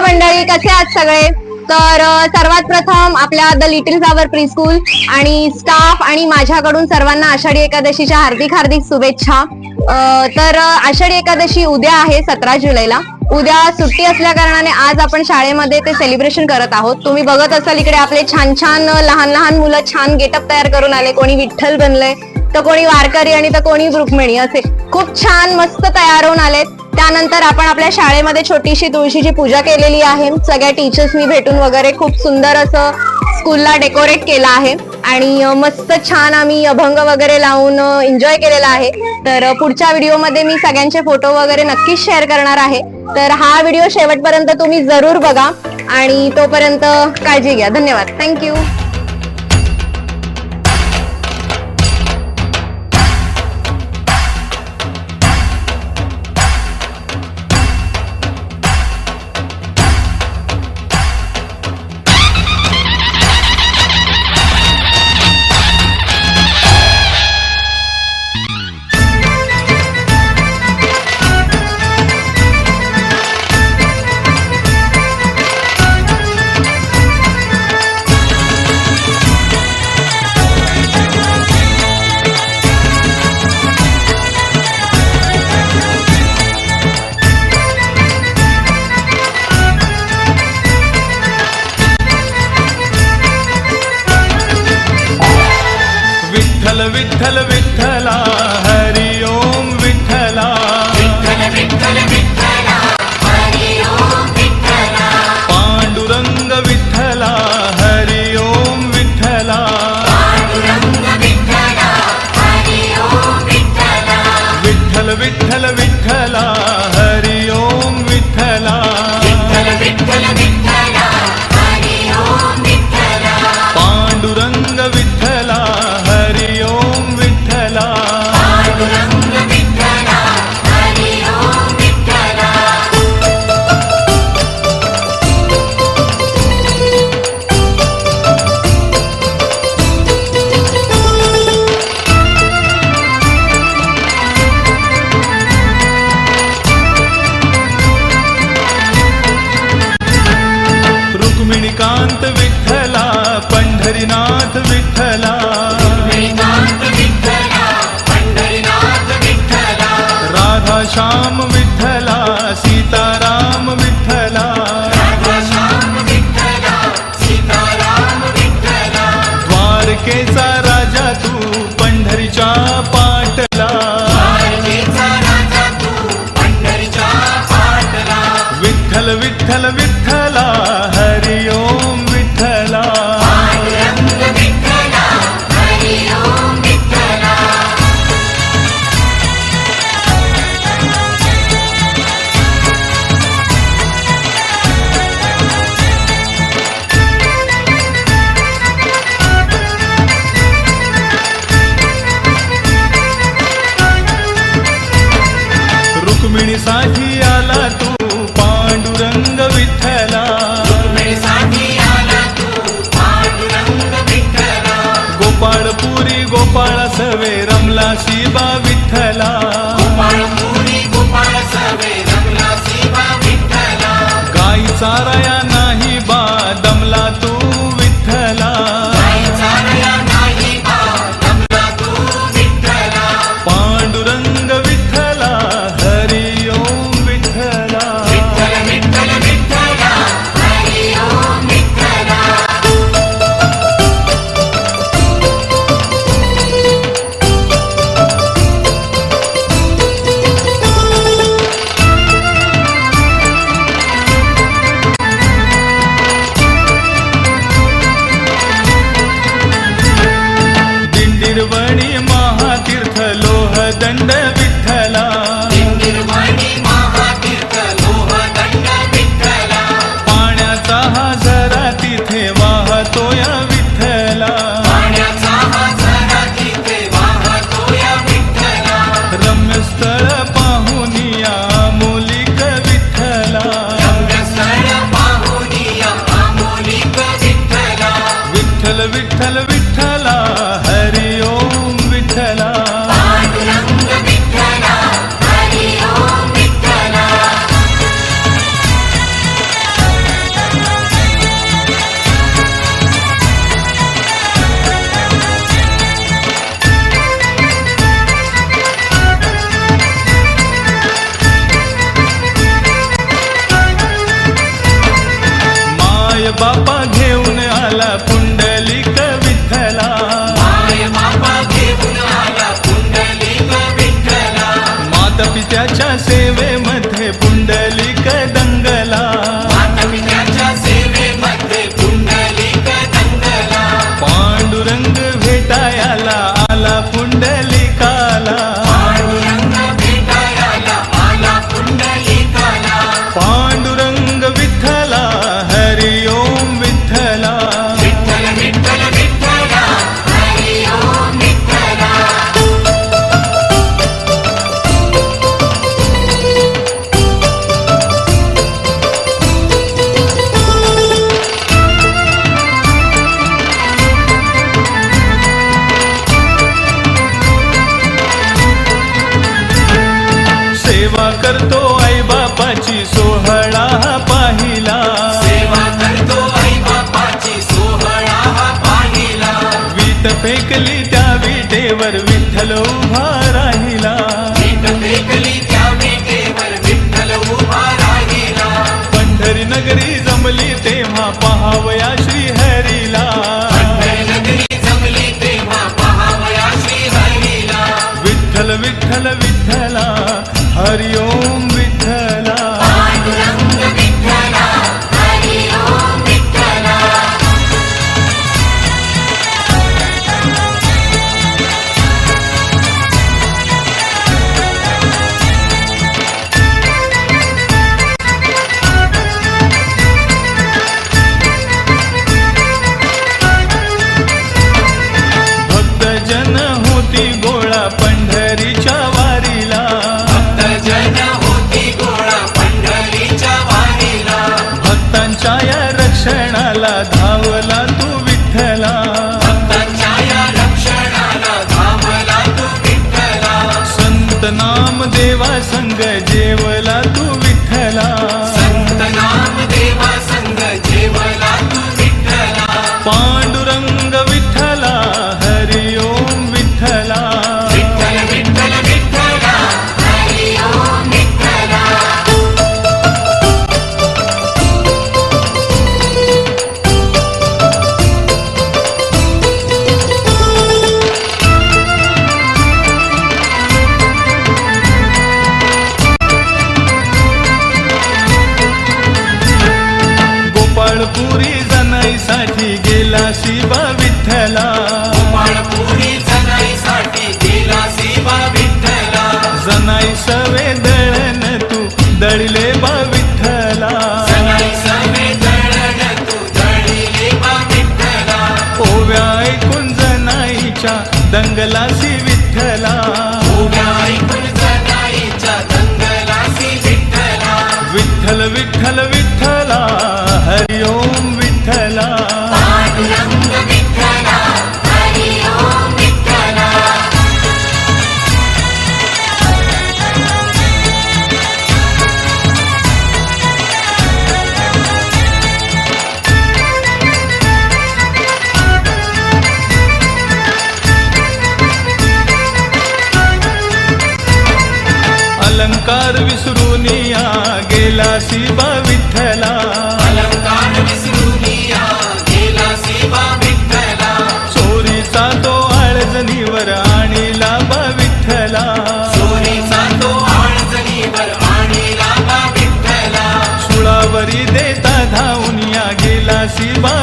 मंडळी कसे आहात सगळे? तर सर्वात प्रथम आपल्या the little flower pre school आणि स्टाफ आणि माझ्याकडून सर्वांना आषाढी एकादशीच्या हार्दिक हार्दिक शुभेच्छा. तर आषाढी एकादशी उद्या आहे सतरा जुलैला. उद्या सुट्टी असल्या कारणाने आज आपण शाळेमध्ये ते सेलिब्रेशन करत आहोत. तुम्ही बघत असाल इकडे आपले छान छान लहान लहान मुलं छान गेटअप तयार करून आले. कोणी विठ्ठल बनलंय तर कोणी वारकरी आणि तर कोणी रुक्मिणी असे खूप छान मस्त तयार होऊन आलेत. त्यानंतर आपण आपल्या शाळेमध्ये छोटीशी तुळशीची पूजा केलेली आहे. सगळ्या टीचर्सनी भेटून वगैरे खूप सुंदर असं स्कूलला डेकोरेट केलं आहे. आणि मस्त छान आम्ही अभंग वगैरे लावून एन्जॉय केलेला आहे. तर पुढच्या व्हिडिओमध्ये मी सगळ्यांचे फोटो वगैरे नक्कीच शेअर करणार आहे. तर हा व्हिडिओ शेवटपर्यंत तुम्ही जरूर बघा. आणि तोपर्यंत काळजी घ्या. धन्यवाद. थँक्यू राधा श्याम ala सेवा करतो आई बापाची सोहळा पाहिला. सेवा करतो आई बापाची सोहळा पाहिला. वीट फेकली त्या विटेवर विठ्ठल उभा राहिला. वीट फेकली त्या विटेवर विठ्ठल उभा राहिला. पंढरी नगरी हरिओम जनाई सवे तू दळले बा विठ्ठला. ओव्या ऐकून जनाईच्या दंगलासी विठ्ठला. विठ्ठला. विठ्ठल विठ्ठल विठ्ठला. हरि ओम विठ्ठला. पांडुरंग विठ्ठला अलंकार विसरून या गेला शिवा विठ्ठला. अलंकार विसरून या गेला सेवा विठ्ठला. चोरीचा तो आळजणीवर आणीला बा विठ्ठला. चोरीचा तो बा विठ्ठला. सुळावरी देता धावून या गेला शिवा